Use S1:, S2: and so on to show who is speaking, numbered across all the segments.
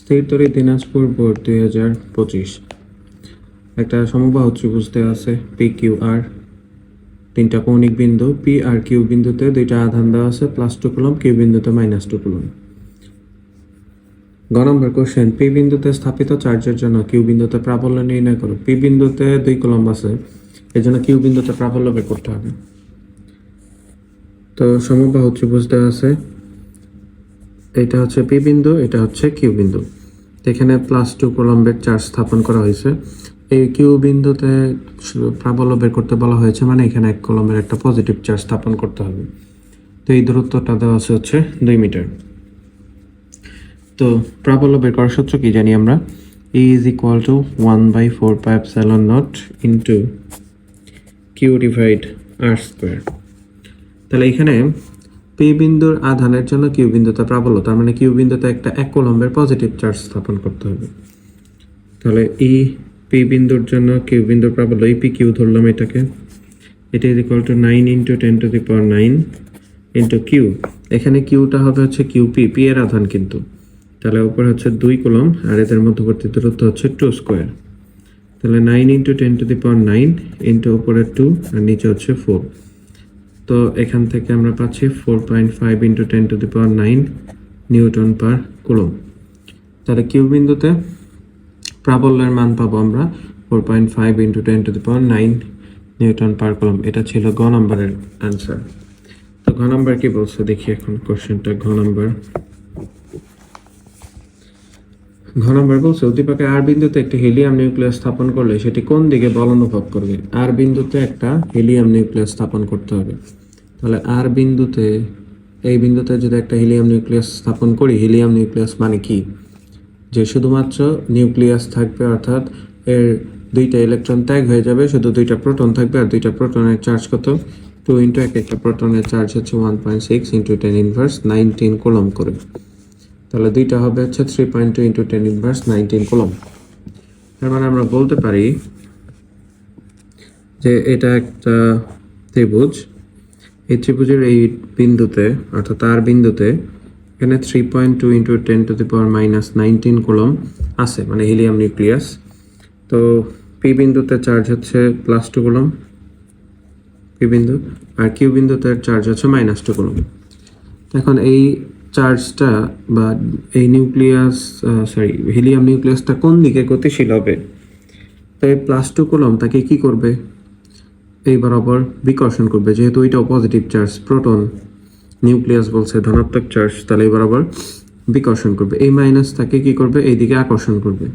S1: স্থিরতরী Dinajpur board দুই হাজার পঁচিশ। একটা সমবাহু ত্রিভুজ দেওয়া আছে পি কিউ আর তিনটা কৌণিক বিন্দু পি আর কিউ বিন্দুতে দুইটা আধান দেওয়া আছে প্লাস টু কুলম কিউ বিন্দুতে মাইনাস টু কুলম গ নম্বর কোশ্চেন পি বিন্দুতে স্থাপিত চার্জের জন্য কিউ বিন্দুতে প্রাবল্য নির্ণয় করো। পি বিন্দুতে দুই কলম আছে এই জন্য কিউ বিন্দুতে প্রাবল্য বের করতে হবে। তো সমবাহু ত্রিভুজ দেওয়া আছে এটা হচ্ছে পি বিন্দু, এটা হচ্ছে কিউ বিন্দু। এখানে প্লাস টু কলম্বের চার্জ স্থাপন করা হয়েছে। এই কিউ বিন্দুতে প্রাবল্য বের করতে বলা হয়েছে মানে এখানে এক কলমের একটা পজিটিভ চার্জ স্থাপন করতে হবে। তো এই দূরত্বটা দেওয়া আছে হচ্ছে দুই মিটার। তো প্রাবল্য বের করার সূত্র কি জানি আমরা? E is equal to one by four pi epsilon naught into Q divide R square তাহলে এখানে পি বিন্দুর আধানের জন্য কিউ বিন্দুতে প্রাবল্য, তার মানে কিউ বিন্দুতে একটা এক কলম্বের পজিটিভ চার্জ স্থাপন করতে হবে। তাহলে ই পি বিন্দুর জন্য কিউ বিন্দুর প্রাবল্য এই পি কিউ ধরলাম এটাকে। এটা is equal to nine into ten to the power nine into Q এখানে কিউটা হবে হচ্ছে কিউ পি পি এর আধান কিন্তু। তাহলে উপরে হচ্ছে দুই কলম, আর এদের মধ্যবর্তী দূরত্ব হচ্ছে টু স্কোয়ার তাহলে nine into ten to the power nine into উপরে টু আর নিচে হচ্ছে ফোর তো এখান থেকে আমরা পাচ্ছি four point five into ten to the power nine newton per coulomb তাহলে কিউ বিন্দুতে প্রাবল্যের মান পাবো আমরা four point five into ten to the power nine newton per coulomb এটা ছিল গ নম্বরের অ্যান্সার তো ঘ নম্বর কি বলছে? দেখি এখন কোশ্চেনটা ঘ নম্বর। ঘ নম্বর বলছে উদ্দীপকে আর বিন্দুতে একটি হিলিয়াম নিউক্লিয়াস স্থাপন করলে সেটি কোন দিকে বল অনুভব করবে? আর বিন্দুতে একটা হিলিয়াম নিউক্লিয়াস স্থাপন করতে হবে। তাহলে আর বিন্দুতে, এই বিন্দুতে যদি একটা হিলিয়াম নিউক্লিয়াস স্থাপন করি, হিলিয়াম নিউক্লিয়াস মানে কি? যে শুধুমাত্র নিউক্লিয়াস থাকবে, অর্থাৎ এর দুইটা ইলেকট্রন ত্যাগ হয়ে যাবে, শুধু দুইটা প্রোটন থাকবে, আর দুইটা প্রোটনের চার্জ কত? টু ইন্টু এক, একটা প্রোটনের চার্জ হচ্ছে one point six into ten inverse nineteen coulomb করে। তাহলে দুইটা হবে হচ্ছে three point two into ten inverse nineteen coulomb তার মানে আমরা বলতে পারি যে এটা একটা ত্রিভুজ। এই ত্রিভুজের এই বিন্দুতে, অর্থাৎ তার বিন্দুতে এখানে three point two into ten to the power minus nineteen coulomb আছে মানে হিলিয়াম নিউক্লিয়াস তো পি বিন্দুতে চার্জ হচ্ছে প্লাস টু কোলম পি বিন্দু, আর কিউ বিন্দুতে চার্জ হচ্ছে মাইনাস টু কলম এখন এই চার্জটা বা এই নিউক্লিয়াস সরি হিলিয়াম নিউক্লিয়াসটা কোন দিকে গতিশীল হবে? তো এই প্লাস টু কোলম তাকে কি করবে? এই বরাবর বিকর্ষণ করবে, যেহেতু ওইটাও পজিটিভ চার্জ প্রোটন নিউক্লিয়াস বলছে, ধনাত্মক চার্জ তাহলে এই বরাবর বিকর্ষণ করবে। এই মাইনাস তাকে কি করবে? এইদিকে আকর্ষণ করবে।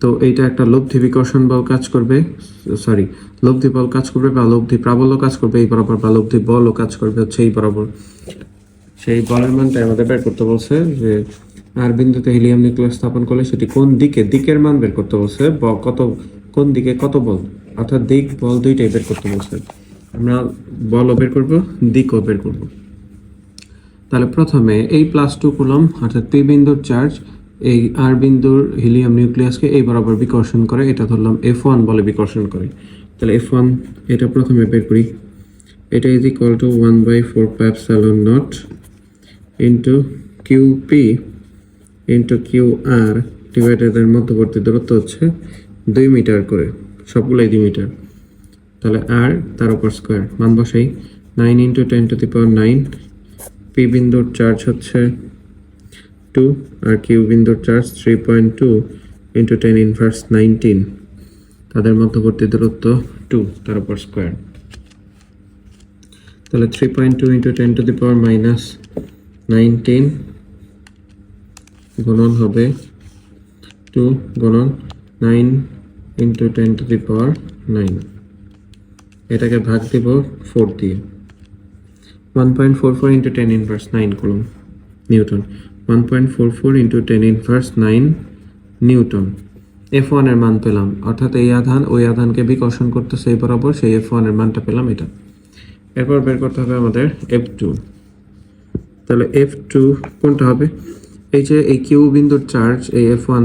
S1: তো এইটা একটা লব্ধি বিকর্ষণ বল কাজ করবে সরি লব্ধি বল কাজ করবে বা লব্ধি প্রাবল্য কাজ করবে এই বরাবর বা লব্ধি বলও কাজ করবে, হচ্ছে এই বরাবর সেই বলের মানটা আমাদের বের করতে বলছে যে, আর বিন্দুতে হিলিয়াম নিউক্লিয়াস স্থাপন করলে সেটি কোন দিকে, দিকের মান বের করতে বলছে কত, কোন দিকে কত বল? অর্থাৎ দিক, বল দুইটাই বের করতে বলছে। আমরা বলও বের করব, দিকও বের করব। তাহলে প্রথমে এই প্লাস টু কুলম অর্থাৎ পি বিন্দুর চার্জ এই আর বিন্দুর হিলিয়াম নিউক্লিয়াসকে এই বরাবর বিকর্ষণ করে, এটা ধরলাম এফ ওয়ান বলে বিকর্ষণ করে। তাহলে এফ ওয়ান এটা প্রথমে বের করি। এটা is equal to one by four pi epsilon naught into Q P into Q R ডিভাইডেডের মধ্যবর্তী দূরত্ব হচ্ছে দুই মিটার করে, সবগুলোই দুই মিটার। তাহলে আর তার উপর স্কোয়ার মান বসাই। Nine into ten to the power nine P বিন্দুর চার্জ হচ্ছে টু আর কিউ বিন্দুর charge three point two into ten inverse nineteen তাদের মধ্যবর্তী দূরত্ব টু তার উপর স্কোয়ার তাহলে three point two into ten to the power minus nineteen গুণন হবে টু গুণন nine into ten to the power nine এটাকে ভাগ দিব ফোর দিয়ে। One point four four into ten inverse nine coulomb newton one point four four into ten inverse nine newton F ওয়ানের মান পেলাম, অর্থাৎ এই আধান, ওই আধানকে বিকর্ষণ করতে সেই বরাবর, সেই এফ ওয়ানের মানটা পেলাম এটা। এরপর বের করতে হবে আমাদের এফ টু তাহলে এফ টু কোনটা হবে? এই যে এই কিউ বিন্দুর চার্জ এই এফ ওয়ান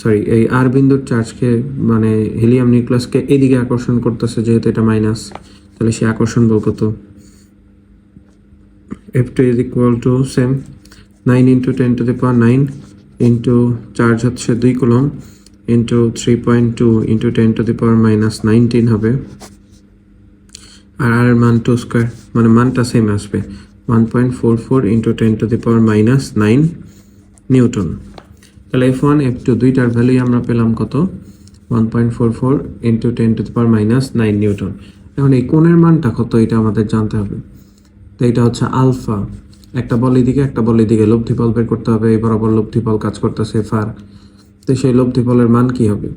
S1: সরি এই আর বিন্দুর চার্জকে মানে হিলিয়াম নিউক্লিয়াসকে এদিকে আকর্ষণ করতেছে যেহেতু এটা মাইনাস তাহলে সে আকর্ষণ বল কত? F two is equal to same nine into ten to the power nine into charge হচ্ছে দুই coulomb into three point two into ten to the power minus nineteen হবে। আর আর মান টু স্কোয়ার মানে মানটা সেম আসবে। One point four four into ten to the power minus nine newton তাহলে F one F two দুইটার ভ্যালুই আমরা পেলাম কত? One point four four into ten to the power minus nine newton এখন এই কোণের মানটা কত এটা আমাদের জানতে হবে। তো এটা হচ্ছে আলফা একটা বল এদিকে, একটা বল এদিকে। লব্ধি বল বের করতে হবে, এই বরাবর লব্ধি বল কাজ করতেছে ফার তো সেই লব্ধি বলের মান কি হবে?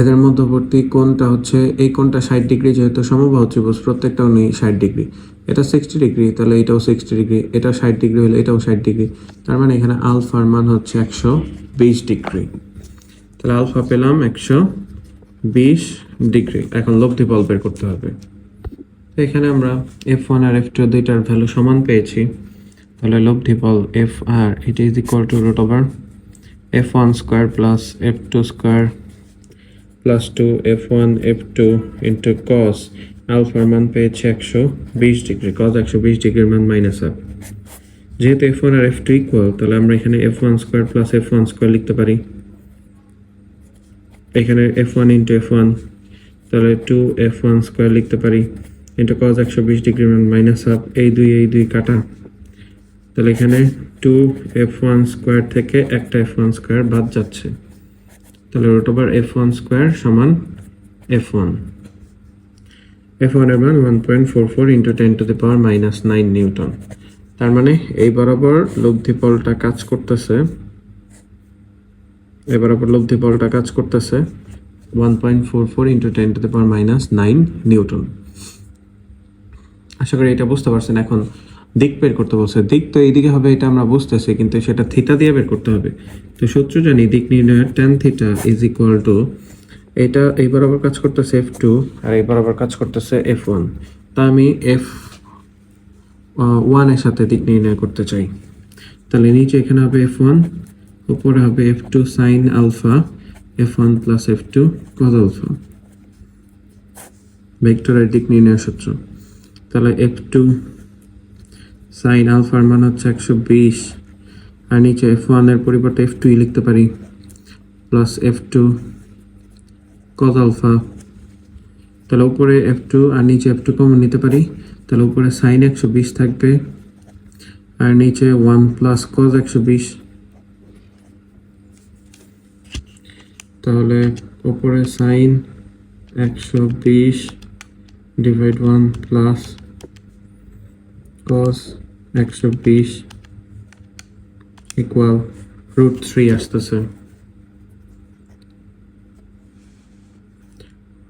S1: এদের মধ্যবর্তী কোণটা হচ্ছে, এই কোণটা ষাট ডিগ্রি যেহেতু সমবাহু ত্রিভুজ, প্রত্যেকটাও নেই ষাট ডিগ্রি। এটা সিক্সটি ডিগ্রি, তাহলে এটাও সিক্সটি ডিগ্রি এটা ষাট ডিগ্রি হলে এটাও ষাট ডিগ্রি। তার মানে এখানে আলফার মান হচ্ছে একশো বিশ ডিগ্রি। তাহলে আলফা পেলাম একশো বিশ ডিগ্রি। এখন লব্ধি বল বের করতে হবে। তো এখানে আমরা এফ ওয়ান আর এফ টু দুইটার ভ্যালু সমান পেয়েছি। তাহলে লব্ধি বল F R it is equal to root over F one square plus F two square plus two F one F two into cos আলফার মান পেয়েছে একশো বিশ ডিগ্রি কস একশো বিশ ডিগ্রির মান মাইনাস আপ যেহেতু এফ ওয়ান আর এফ টু ইকুয়াল তাহলে আমরা এখানে F one square plus F one square লিখতে পারি। এখানে F one into F one তাহলে টু এফ ওয়ান স্কোয়ার লিখতে পারি। ইন্টু কস একশো বিশ ডিগ্রি মান মাইনাস আপ এই দুই এই দুই কাটা। তাহলে এখানে টু এফ ওয়ান স্কোয়ার থেকে একটা এফ ওয়ান স্কোয়ার বাদ যাচ্ছে। তাহলে root over F one square সমান এফ ওয়ান এফ ওয়ানের মান one point four four into ten to the power minus nine newton তার মানে এই বরাবর লব্ধি বলটা কাজ করতেছে, এই বরাবর লব্ধি বলটা কাজ করতেছে one point four four into ten to the power minus nine newton আশা করি এটা বুঝতে পারছেন এখন। দিক বের করতে বলছে। দিক তো এইদিকে হবে, এটা আমরা বুঝতেছি, কিন্তু সেটা থিটা দিয়ে বের করতে হবে। তো সূত্র জানি, দিক নির্ণয়ের tan theta is equal to এটা এই বরাবর কাজ করতেছে এফ টু আর এই বরাবর কাজ করতেছে এফ ওয়ান তা আমি এফ ওয়ানের সাথে দিক নির্ণয় করতে চাই। তাহলে নিচে এখানে হবে এফ ওয়ান উপরে হবে F two sine alpha F one plus F two cos alpha ভেক্টরের দিক নির্ণয় সূত্র তাহলে এফ টু সাইন আলফার মান হচ্ছে একশো বিশ আর নিচে এফ ওয়ানের পরিবর্তে এফ টুই লিখতে পারি plus F two cos alpha তাহলে উপরে এফ টু আর নিচে এফ টু কমন নিতে পারি, তাহলে উপরে সাইন একশো বিশ থাকবে, আর নিচে ওয়ান প্লাস কজ একশো বিশ। তাহলে উপরে সাইন একশো বিশ ডিভাইড ওয়ান প্লাস cos একশো বিশ ইকুয়াল রুট থ্রি আসতেছে।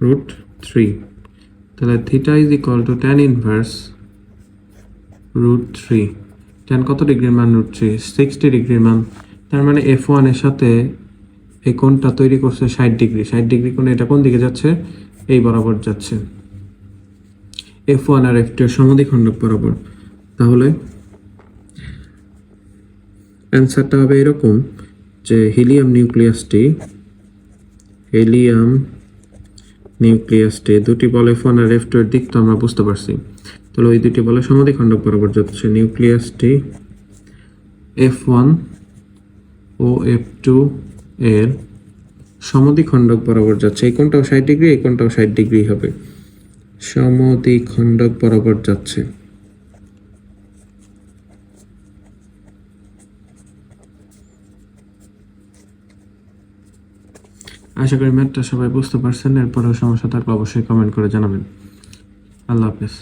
S1: রুট থ্রি তাহলে theta is equal to tan inverse root three tan কত ডিগ্রির মান রুট থ্রি সিক্সটি ডিগ্রির মান। তার মানে এফ ওয়ানের সাথে এই কোণটা তৈরি করছে ষাট ডিগ্রি। ষাট ডিগ্রি কোণে এটা কোন দিকে যাচ্ছে? এই বরাবর যাচ্ছে। এফ ওয়ান আর এফ টু সমদ্বিখণ্ডক বরাবর। তাহলে অ্যান্সারটা হবে এরকম, যে হিলিয়াম নিউক্লিয়াসটি হিলিয়াম নিউক্লিয়াসটি দুটি বলে ফোন আর এর দিক তো আমরা বুঝতে পারছি। তাহলে ওই দুটি বলে সমাধিখণ্ডক বরাবর যাচ্ছে নিউক্লিয়াসটি এফ ওয়ান ও এফ টু এর সমদ্বিখণ্ডক বরাবর যাচ্ছে। এই কোনটাও ষাট ডিগ্রি, এই কোনটাও ষাট ডিগ্রি হবে। সমদ্বিখণ্ডক বরাবর যাচ্ছে। আশা করি ম্যাথটা সবাই বুঝতে পারছেন, এরপরেও সমস্যা থাকলে অবশ্যই কমেন্ট করে জানাবেন। আল্লাহ হাফেজ।